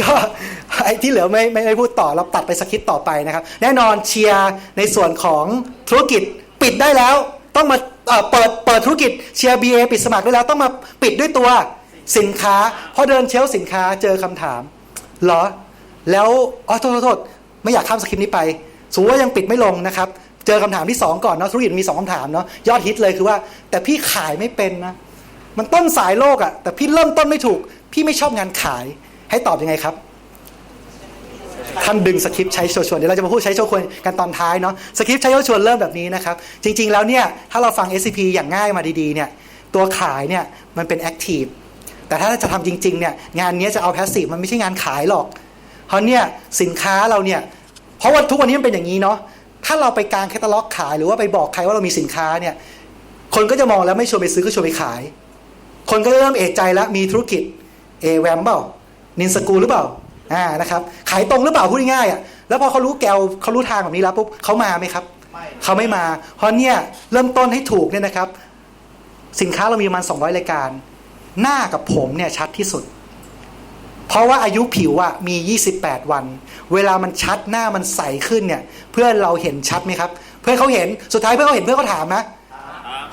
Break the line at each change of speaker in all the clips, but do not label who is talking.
ก็ไอ้ที่เหลือไม่ไม่ไม่พูดต่อเราตัดไปสคริปต์ต่อไปนะครับ แน่นอนเชียร์ในส่วนของธุรกิจปิดได้แล้ว ต้องมาเปิดเปิดธุรกิจเชียร์ BA ปิดสมัครได้แล้วต้องมาปิดด้วยตัวสินค้าพอเดินเชลสินค้าเจอคำถามเหรอ แล้วอ๋อโทษโทษไม่อยากข้ามสคริปต์นี้ไปสมมติว่ายังปิดไม่ลงนะครับเจอคำถามที่ 2 ก่อนเนาะธุรกิจมี 2คำถามเนาะยอดฮิตเลยคือว่า แต่พี่ขายไม่เป็นนะมันต้นสายโลกอะแต่พี่เริ่มต้นไม่ถูก พี่ไม่ชอบงานขาย ให้ตอบยังไงครับท่านดึงสคริปต์ใช้ชว์ชวนเดี๋ยวเราจะมาพูดใช้ชว์ชวนกันตอนท้ายเนาะสคริปต์ใช้ชว์ชวนเริ่มแบบนี้นะครับ จริง ๆ แล้วเนี่ยถ้าเราฟัง SCP อย่างง่ายมาดีๆเนี่ยตัวขายเนี่ยมันเป็นแอคทีฟแต่ถ้าจะทำจริงๆเนี่ยงานนี้จะเอาแพสซีฟมันไม่ใช่งานขายหรอก เพราะเนี่ยสินค้าเราเนี่ยเพราะว่าทุกวันนี้มันเป็นอย่างนี้เนาะถ้าเราไปกางแคตตาล็อกขายหรือว่าไปบอกใครว่าเรามีสินค้าเนี่ยคนก็จะมองแล้วไม่ชวนไปซื้อก็ชวนไปขาย คนก็เริ่มเอะใจแล้วมีธุรกิจเอแวมเปล่า นินสกูหรือเปล่าอ่านะครับขายตรงหรือเปล่าพูดง่ายๆอะแล้วพอเขารู้แกวเขารู้ทางแบบนี้แล้วปุ๊บเขามาไหมครับ
ไม่
เขาไม่มา เพราะเนี่ยเริ่มต้นให้ถูกเนี่ยนะครับ สินค้าเรามีประมาณ200รายการ หน้ากับผมเนี่ยชัดที่สุด เพราะว่าอายุผิวอะมี 28 วัน เวลามันชัดหน้ามันใสขึ้นเนี่ย เพื่อนเราเห็นชัดไหมครับ เพื่อนเขาเห็นสุดท้ายเพื่อนเขาเห็นเพื่อนเขาถามนะเพ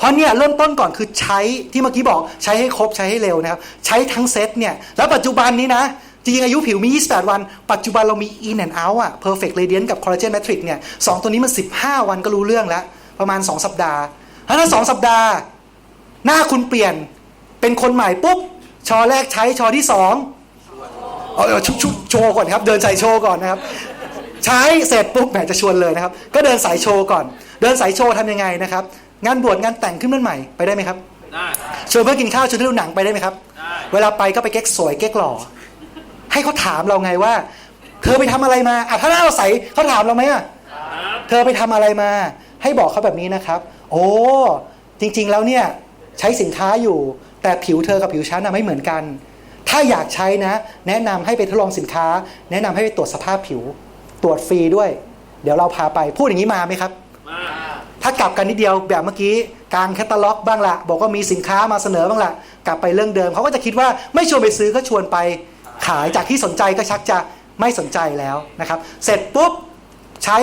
ราะเนี่ยเริ่มต้นก่อนคือใช้ที่เมื่อกี้บอกใช้ให้ครบใช้ให้เร็วนะครับ ใช้ทั้งเซตเนี่ยแล้วปัจจุบันนี้นะจริงอายุผิวมี 28 วัน ปัจจุบันเรามี in and out อะ perfect radiant กับ collagen matrix เนี่ยสองตัวนี้มัน 15 วันก็รู้เรื่องแล้ว ประมาณ 2 สัปดาห์ถ้าสองสัปดาห์ หน้าคุณเปลี่ยนเป็นคนใหม่ปุ๊บ ชอแรกใช้ชอที่สองเอเอชุบชุบโชว์ก่อนครับ เดินใส่โชว์ก่อนนะครับ ใช้เสร็จปุ๊บแหมจะชวนเลยนะครับ ก็เดินสายโชว์ก่อน เดินสายโชว์ทำยังไงนะครับ งานบวชงานแต่งขึ้นบ้านใหม่ไปได้ไหมครับ
ได้
ชวนเพื่อนกินข้าวชวนเที่ยวดูหนังไปได้ไหมครับ
ได้
เวลาไปก็ไปเก๊กสวยเก๊กหล่อ ให้เขาถามเราไงว่า เธอไปทำอะไรมาอะถ้าหน้าเราใสเขาถามเราไหมอะเธอไปทำอะไรมา ให้บอกเขาแบบนี้นะครับ โอ้จริงๆแล้วเนี่ยใช้สินค้าอยู่ แต่ผิวเธอกับผิวฉันน่ะไม่เหมือนกัน ถ้าอยากใช้นะ แนะนำให้ไปทดลองสินค้า แนะนำให้ไปตรวจสภาพผิว ตรวจฟรีด้วย เดี๋ยวเราพาไปพูดอย่างนี้มาไหมครับ
มา
ถ้ากลับกันนิดเดียวแบบเมื่อกี้กลางแคตตาล็อกบ้างละบอกว่ามีสินค้ามาเสนอบ้างละกลับไปเรื่องเดิมเขาก็จะคิดว่าไม่ชวนไปซื้อก็ชวนไปขายจากที่สนใจก็ชักจะไม่สนใจแล้วนะครับ เสร็จปุ๊บใช้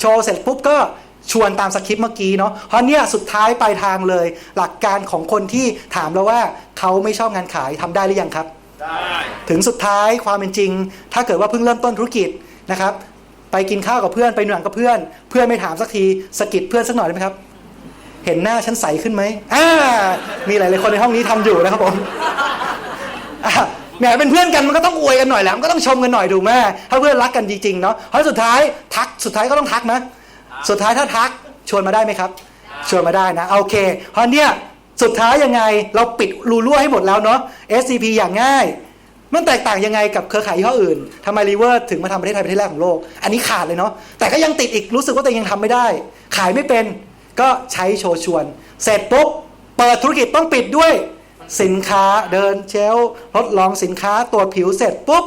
โชว์เสร็จปุ๊บก็ชวนตามสคริปต์เมื่อกี้เนาะเพราะเนี่ยสุดท้ายปลายทางเลย หลักการของคนที่ถามเราว่าเขาไม่ชอบงานขายทำได้หรือยังครับ
ได้
ถึงสุดท้ายความเป็นจริง ถ้าเกิดว่าเพิ่งเริ่มต้นธุรกิจนะครับ ไปกินข้าวกับเพื่อนไปหนังกับเพื่อน เพื่อนไม่ถามสักทีสกิดเพื่อนสักหน่อยได้ไหมครับ เห็นหน้าฉันใสขึ้นไหมอ่ามีหลายๆคนในห้องนี้ทำอยู่นะครับผมแหมเป็นเพื่อนกันมันก็ต้องอวยกันหน่อยแหละมันก็ต้องชมกันหน่อยดูแม่ถ้าเพื่อนรักกันจริงๆเนาะเพราะสุดท้ายทักสุดท้ายก็ต้องทักนะ สุดท้ายถ้าทักชวนมาได้ไหมครับ ชวนมาได้นะโอเคเพราะเนี่ยสุดท้ายยังไงเราปิดรูรั่วให้หมดแล้วเนาะ SCP อย่างง่าย มันแตกต่างยังไงกับเครือข่ายยี่ห้ออื่นทำไมรีเวอร์ถึงมาทำประเทศไทยประเทศแรกของโลก อันนี้ขาดเลยเนาะแต่ก็ยังติดอีกรู้สึกว่าตัวเองยังทำไม่ได้ ขายไม่เป็นก็ใช้โชว์ชวน เสร็จปุ๊บเปิดธุรกิจต้องปิดด้วย สินค้าเดินเชลทดลองสินค้าตรวจผิวเสร็จปุ๊บ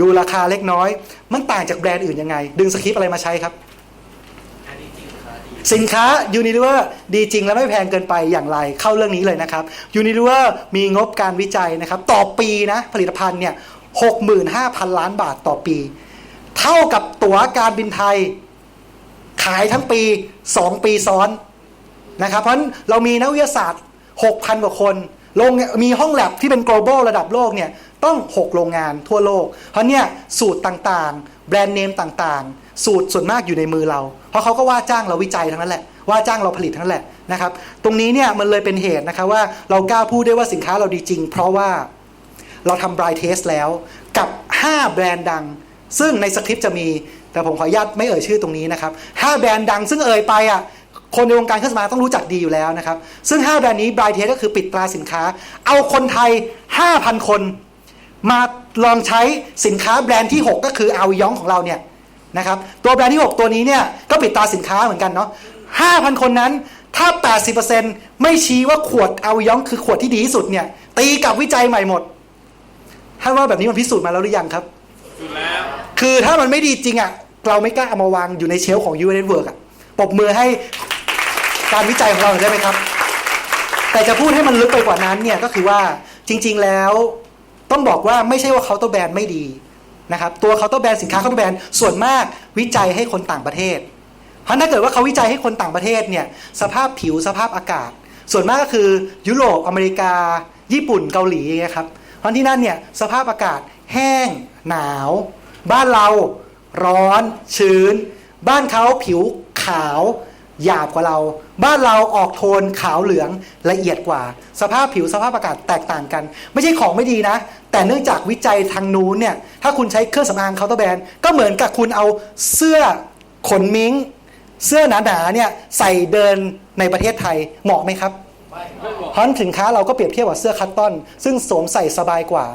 ดูราคาเล็กน้อย มันต่างจากแบรนด์อื่นยังไง ดึงสคริปอะไรมาใช้ครับ สินค้า Unilever ดีจริงและไม่แพงเกินไปอย่างไรเข้าเรื่องนี้เลยนะครับ Unilever มีงบการวิจัยนะครับต่อปีนะผลิตภัณฑ์เนี่ย65,000 ล้านบาทต่อปี เท่ากับตั๋วการบินไทย ขายทั้งปี 2 ปีซ้อนนะครับเพราะนั้นเรามีนักวิทยาศาสตร์ 6,000 กว่าคนโรงมีห้องแลบที่เป็น global ระดับโลกเนี่ยต้อง 6 โรงงานทั่วโลก เพราะเนี่ยสูตรต่างๆ แบรนด์เนมต่างๆ สูตรส่วนมากอยู่ในมือเรา เพราะเขาก็ว่าจ้างเราวิจัยทั้งนั้นแหละว่าจ้างเราผลิตทั้งนั้นแหละนะครับตรงนี้เนี่ยมันเลยเป็นเหตุนะครับว่าเรากล้าพูดได้ว่าสินค้าเราดีจริง เพราะว่าเราทำบรายเทสแล้วกับ 5 แบรนด์ดัง ซึ่งในสคริปต์จะมี แต่ผมขออนุญาตไม่เอ่ยชื่อตรงนี้นะครับ5แบรนด์ดัง ซึ่งเอ่ยไปอะคนในวงการเครื่องสำอางต้องรู้จักดีอยู่แล้วนะครับ ซึ่ง 5 แบรนด์นี้บรายเทสก็คือปิดตราสินค้า เอาคนไทย 5,000 คน มาลองใช้สินค้าแบรนด์ที่ 6 ก็คือเอายองของเราเนี่ยนะครับตัวแบรนด์ที่ 6 ตัวนี้เนี่ยก็ปิดตราสินค้าเหมือนกันเนาะ5,000 คนนั้นถ้า 80%ไม่ชี้ว่าขวดเอายองคือขวดที่ดีที่สุดเนี่ยตีกลับวิจัยใหม่หมดท่านว่าแบบนี้มันพิสูจน์มาแล้วหรือยังครับ
สุดแล้ว
คือถ้ามันไม่ดีจริงอะเราไม่กล้าเอามาวางอยู่ในเชลฟ์ของ u n e t w o r k อะปรบมือให้การวิจัยของเราหน่อยได้ไหมครับ แต่จะพูดให้มันลึกไปกว่านั้นเนี่ยก็คือว่าจริง ๆ แล้ว ต้องบอกว่าไม่ใช่ว่าเคาน์เตอร์แบรนด์ไม่ดีนะครับตัวเคาน์เตอร์แบรนด์สินค้าเคาน์เตอร์แบรนด์ส่วนมากวิจัยให้คนต่างประเทศ เพราะถ้าเกิดว่าเขาวิจัยให้คนต่างประเทศเนี่ยสภาพผิวสภาพอากาศ ส่วนมากก็คือยุโรปอเมริกา ญี่ปุ่นเกาหลีครับเพราะที่นั่นเนี่ยสภาพอากาศแห้งหนาว บ้านเราร้อนชื้น บ้านเขาผิวขาว หยาบกว่าเรา บ้านเราออกโทนขาวเหลืองละเอียดกว่า สภาพผิวสภาพอากาศแตกต่างกัน ไม่ใช่ของไม่ดีนะ แต่เนื่องจากวิจัยทางนู้นเนี่ย ถ้าคุณใช้เครื่องสำอางเคาน์เตอร์แบรนด์ก็เหมือนกับคุณเอาเสื้อขนมิงเสื้อหนาๆเนี่ยใส่เดินในประเทศไทยเหมาะไหมครับเพราะฉะนั้นสินค้าเราก็เปรียบเทียบกับเสื้อคัตตอน ซึ่งสวมใส่สบายกว่า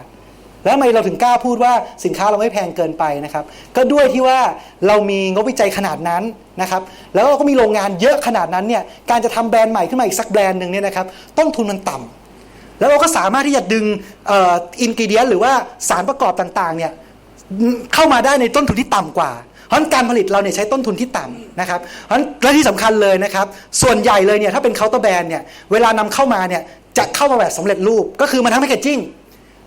แล้วทำไมเราถึงกล้าพูดว่าสินค้าเราไม่แพงเกินไปนะครับ ก็ด้วยที่ว่าเรามีงบวิจัยขนาดนั้นนะครับ แล้วเราก็มีโรงงานเยอะขนาดนั้นเนี่ย การจะทำแบรนด์ใหม่ขึ้นมาอีกสักแบรนด์หนึ่งเนี่ยนะครับ ต้นทุนมันต่ำแล้วเราก็สามารถที่จะดึงอินกิเดียนหรือว่าสารประกอบต่างๆเนี่ยเข้ามาได้ในต้นทุนที่ต่ำกว่าเพราะฉะนั้นการผลิตเราเนี่ยใช้ต้นทุนที่ต่ำนะครับเพราะฉะนั้นและที่สำคัญเลยนะครับ ส่วนใหญ่เลยเนี่ยถ้าเป็นเคาน์เตอร์แบรนด์เนี่ยเวลานำเข้ามาเนี่ยจะเข้ามาแบบสำเร็จรูป ก็คือมาทั้งแพคเกจจิ้ง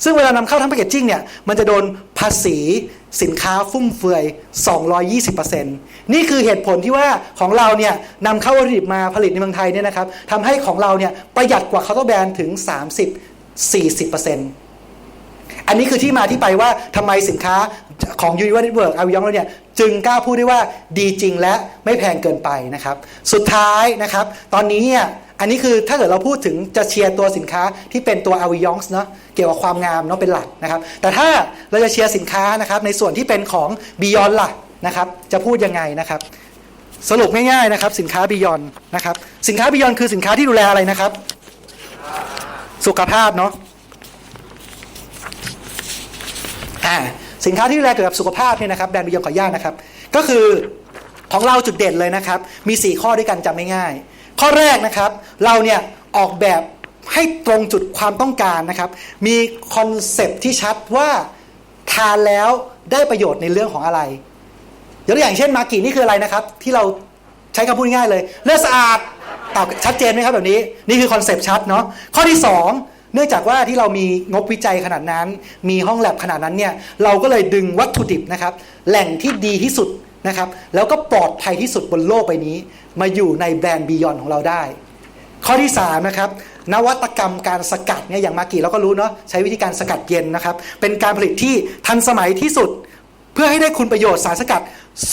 ซึ่งเวลานำเข้าทั้งแพคเกจจิ้งเนี่ยมันจะโดนภาษีสินค้าฟุ่มเฟือย 220%นี่คือเหตุผลที่ว่าของเราเนี่ยนำเข้าวัตถุดิบมาผลิตในเมืองไทยเนี่ยนะครับทำให้ของเราเนี่ยประหยัดกว่าเคาน์เตอร์แบรนด์ถึง 30-40%อันนี้คือที่มาที่ไปว่าทำไมสินค้าของ Univer Network อาวิยองเราเนี่ยจึงกล้าพูดได้ว่าดีจริงและไม่แพงเกินไปนะครับ สุดท้ายนะครับ ตอนนี้เนี่ย อันนี้คือถ้าเกิดเราพูดถึงจะเชียร์ตัวสินค้าที่เป็นตัว a v i o n เนาะเกี่ยวกับความงามเนาะเป็นหลักนะครับ แต่ถ้าเราจะเชียร์สินค้านะครับในส่วนที่เป็นของ Beyond ล่ะนะครับ จะพูดยังไงนะครับ สรุปง่ายๆนะครับ สินค้า Beyond นะครับ สินค้า Beyond คือสินค้าที่ดูแลอะไรนะครับ สุขภาพเนาะอ่าสินค้าที่ดูแลเกี่ยวกับสุขภาพเนี่ยนะครับแบรนด์บิยอนขออนุญาตนะครับ ก็คือของเราจุดเด่นเลยนะครับ มี 4 ข้อด้วยกันจำง่ายๆ ข้อแรกนะครับเราเนี่ยออกแบบให้ตรงจุดความต้องการนะครับ มีคอนเซปที่ชัดว่าทานแล้วได้ประโยชน์ในเรื่องของอะไรยกตัวอย่างเช่นมากินี่คืออะไรนะครับ ที่เราใช้คำพูดง่ายเลยเลือดสะอาดตอบชัดเจนไหมครับแบบนี้นี่คือคอนเซปต์ชัดเนาะข้อที่ 2 เนื่องจากว่าที่เรามีงบวิจัยขนาดนั้น มีห้องแลบขนาดนั้นเนี่ยเราก็เลยดึงวัตถุดิบนะครับ แหล่งที่ดีที่สุด นะครับแล้วก็ปลอดภัยที่สุดบนโลกใบนี้ มาอยู่ในแบรนด์บียอนของเราได้ ข้อที่3นะครับนวัตกรรมการสกัดเนี่ยอย่างมากี่เราก็รู้เนาะใช้วิธีการสกัดเย็นนะครับ เป็นการผลิตที่ทันสมัยที่สุด เพื่อให้ได้คุณประโยชน์สารสกัด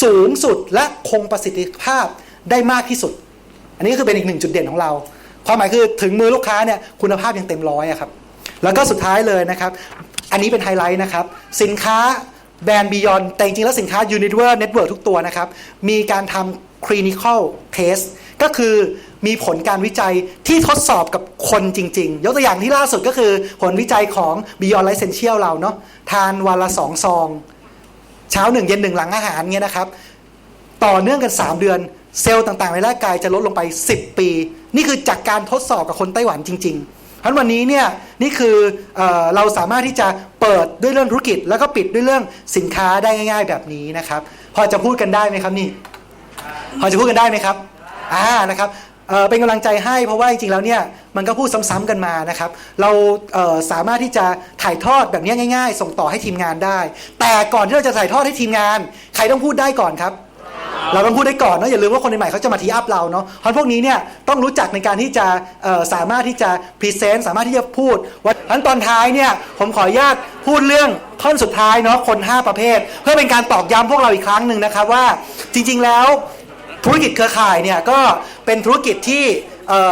สูงสุดและคงประสิทธิภาพได้มากที่สุด อันนี้ก็คือเป็นอีกหนึ่งจุดเด่นของเรา ความหมายคือถึงมือลูกค้าเนี่ยคุณภาพยังเต็มร้อยอะครับแล้วก็สุดท้ายเลยนะครับ อันนี้เป็นไฮไลท์นะครับ สินค้า แบรนด์บียอนแต่จริงๆ แล้วสินค้า Univer Network ทุกตัวนะครับ มีการทำ clinical test ก็คือมีผลการวิจัยที่ทดสอบกับคนจริง ๆ ยกตัวอย่างที่ล่าสุดก็คือผลวิจัยของ Beyond Life Essential เราเนาะทานวันละสองซอง เช้าหนึ่งเย็นหนึ่งหลังอาหารเงี้ยนะครับ ต่อเนื่องกัน 3 เดือนเซลล์ต่างๆ ในร่างกายจะลดลงไป 10 ปี นี่คือจากการทดสอบกับคนไต้หวันจริง ๆ เพราะฉะนั้นวันนี้เนี่ยนี่คือเออเราสามารถที่จะเปิดด้วยเรื่องธุรกิจ แล้วก็ปิดด้วยเรื่องสินค้าได้ง่าย ๆ แบบนี้นะครับ พอจะพูดกันได้ไหมครับนี่ พอจะพูดกันได้ไหมครับอ่านะครับเเป็นกำลังใจให้เพราะว่าจริงๆแล้วเนี่ยมันก็พูดซ้ำๆกันมานะครับ เราเสามารถที่จะถ่ายทอดแบบนี้ง่าย ๆ ส่งต่อให้ทีมงานได้ แต่ก่อนที่เราจะถ่ายทอดให้ทีมงาน ใครต้องพูดได้ก่อนครับ เราต้องพูดได้ก่อนเนาะอย่าลืมว่าคนใหม่ๆเขาจะมาทีอัพเราเนาะเพราะพวกนี้เนี่ยต้องรู้จักในการที่จะสามารถที่จะพรีเซนต์สามารถที่จะพูดว่าอันตอนท้ายเนี่ยผมขออนุญาตพูดเรื่องท่อนสุดท้ายเนาะคน 5 ประเภท เพื่อเป็นการตอกย้ำพวกเราอีกครั้งหนึ่งนะครับว่าจริง ๆแล้วธุรกิจเครือข่ายเนี่ยก็เป็นธุรกิจที่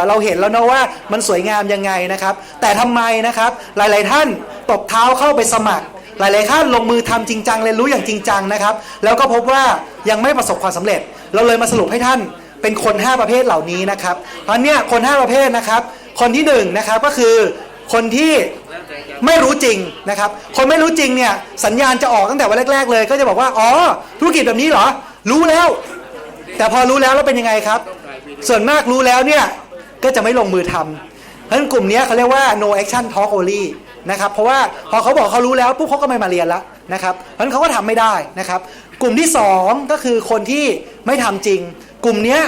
เราเห็นแล้วนะว่ามันสวยงามยังไงนะครับ แต่ทำไมนะครับหลาย ๆ ท่านตบเท้าเข้าไปสมัคร หลายๆท่านลงมือทำจริงจังเรียนรู้อย่างจริงจังนะครับ แล้วก็พบว่ายังไม่ประสบความสำเร็จ เราเลยมาสรุปให้ท่านเป็นคน 5 ประเภทเหล่านี้นะครับเพราะเนี่ยคน 5 ประเภทนะครับ คนที่1นงนะครับก็คือคนที่ไม่รู้จริงนะครับ คนไม่รู้จริงเนี่ยสัญญาณจะออกตั้งแต่วันแรก ๆ เลย ก็จะบอกว่าอ๋อธุรกิจแบบนี้เหรอ รู้แล้ว แต่พอรู้แล้วแล้วเป็นยังไงครับ ส่วนมากรู้แล้วเนี่ยก็จะไม่ลงมือทำเพรา นั้นกลุ่มนี้เขาเรียกว่า no action talk only นะครับ เพราะว่าพอเขาบอกเขารู้แล้วปุ๊บเขาก็ไม่มาเรียนแล้วนะครับเพราะฉะนั้นเขาก็ทำไม่ได้นะครับ กลุ่มที่สองก็คือคนที่ไม่ทำจริง กลุ่มนี้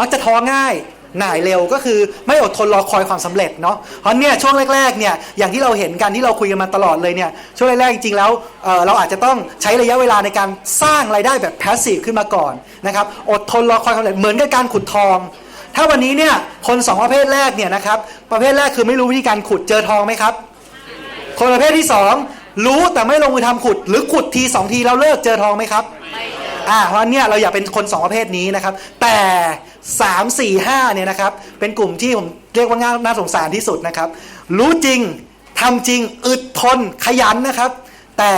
มักจะท้อง่ายหน่ายเร็วก็คือไม่อดทนรอคอยความสำเร็จเนาะเพราะเนี่ยช่วงแรกๆเนี่ยอย่างที่เราเห็นกันที่เราคุยกันมาตลอดเลยเนี่ยช่วงแรกๆจริงๆแล้วเเราอาจจะต้องใช้ระยะเวลาในการสร้างรายได้แบบแพสซีฟขึ้นมาก่อนนะครับอดทนรอคอยความสำเร็จเหมือนกับการขุดทอง ถ้าวันนี้เนี่ยคนสองประเภทแรกเนี่ยนะครับประเภทแรกคือไม่รู้วิธีการขุดเจอทองไหมครับ คนประเภทที่สองรู้แต่ไม่ลงมือทำขุด หรือขุดทีสองทีแล้วเลิกเจอทองไหมครับอ่าเพราะฉะนั้นเนี่ยเราอย่าเป็นคนสองประเภทนี้นะครับ แต่3 4 5เนี่ยนะครับเป็นกลุ่มที่ผมเรียกว่าน่าน่าสงสารที่สุดนะครับ รู้จริงทำจริงอึดทนขยันนะครับ แต่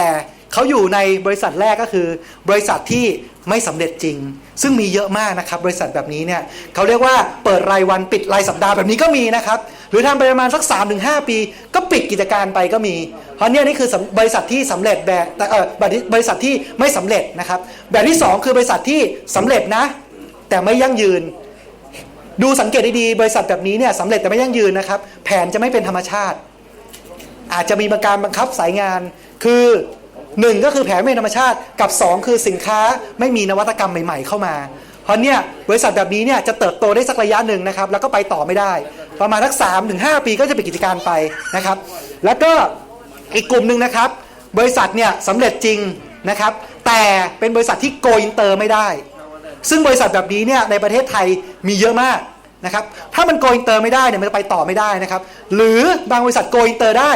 เขาอยู่ในบริษัทแรกก็คือ บริษัทที่ไม่สำเร็จจริง ซึ่งมีเยอะมากนะครับ บริษัทแบบนี้เนี่ยเขาเรียกว่าเปิดรายวันปิดรายสัปดาห์แบบนี้ก็มีนะครับ หรือทำไปประมาณสัก 3-5 ปี ก็ปิดกิจการไปก็มี เพราะเนี่ยนี่คือบริษัทที่สำเร็จแบบเออบริษัทที่ไม่สำเร็จนะครับ แบบที่ 2 คือบริษัทที่สำเร็จนะ แต่ไม่ยั่งยืน ดูสังเกตดีๆบริษัทแบบนี้เนี่ยสำเร็จแต่ไม่ยั่งยืนนะครับ แผนจะไม่เป็นธรรมชาติ อาจจะมีการบังคับสายงานคือ 1ก็คือแผนไม่ธรรมชาติกับ 2 คือสินค้าไม่มีนวัตกรรมใหม่ ๆ เข้ามา เพราะเนี่ยบริษัทแบบนี้เนี่ยจะเติบโตได้สักระยะหนึ่งนะครับ แล้วก็ไปต่อไม่ได้ ประมาณสัก3ถึง5ปีก็จะปิดกิจการไปนะครับ แล้วก็อีกกลุ่มหนึ่งนะครับ บริษัทเนี่ยสำเร็จจริงนะครับ แต่เป็นบริษัทที่โกอินเตอร์ไม่ได้ ซึ่งบริษัทแบบนี้เนี่ยในประเทศไทยมีเยอะมากนะครับ ถ้ามันโกอินเตอร์ไม่ได้เนี่ยมันจะไปต่อไม่ได้นะครับ หรือบางบริษัทโกอินเตอร์ได้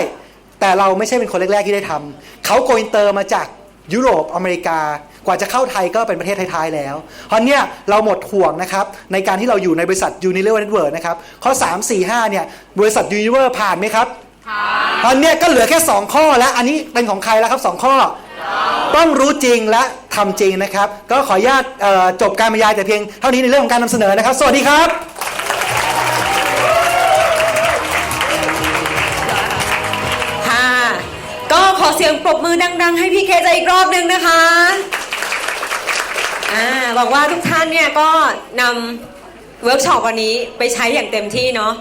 แต่เราไม่ใช่เป็นคนแรก ๆ ที่ได้ทำเขาโกอินเตอร์มาจากยุโรปอเมริกากว่าจะเข้าไทยก็เป็นประเทศท้าย ๆ แล้ว เพราะเนี่ยเราหมดห่วงนะครับ ในการที่เราอยู่ในบริษัท Unilever Network นะครับ ข้อ 3 4 5 เนี่ย บริษัท Unilever ผ่านไหมครับเพราะเนี่ยก็เหลือแค่ 2 ข้อแล้วอันนี้เป็นของใครแล้วครับ 2 ข้อ ต้องรู้จริงและทำจริงนะครับ ก็ขออนุญาตเอ่อจบการบรรยายแต่เพียงเท่านี้ในเรื่องของการนำเสนอนะครับ สวัสดีครับ
เสียงปรบมือดัง ๆ ให้พี่เคใจอีกรอบหนึงนะคะอบอกว่าทุกท่านเนี่ยก็นำเวิร์กช็อปวันนี้ไปใช้อย่างเต็มที่เนาะ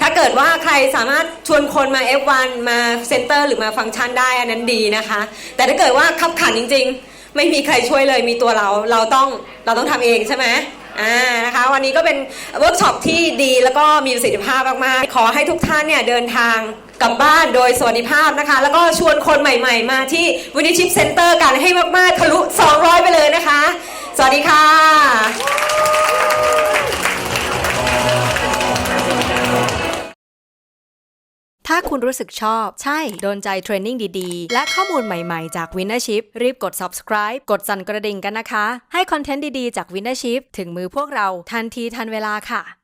ถ้าเกิดว่าใครสามารถชวนคนมา F1 มาเซ็นเตอร์หรือมาฟังก์ชันได้อันนั้นดีนะคะ แต่ถ้าเกิดว่าขับขันจริง ๆ ไม่มีใครช่วยเลยมีตัวเราเราต้องเราต้องทำเองใช่ไหม อ่านะคะวันนี้ก็เป็นเวิร์กช็อปที่ดีแล้วก็มีประสิทธิภาพมากๆ ขอให้ทุกท่านเนี่ยเดินทางกลับบ้านโดยสวัสดิภาพนะคะ แล้วก็ชวนคนใหม่ๆ มาที่วินิชิปเซ็นเตอร์กันให้มากๆทะลุ 200 ไปเลยนะคะ สวัสดีค่ะ
คุณรู้สึกชอบ ใช่ โดนใจเทรนนิ่งดีๆ และข้อมูลใหม่ๆ จาก Winnership รีบกด subscribe กดสั่นกระดิ่งกันนะคะ ให้คอนเทนต์ดีๆ จาก Winnership ถึงมือพวกเราทันทีทันเวลาค่ะ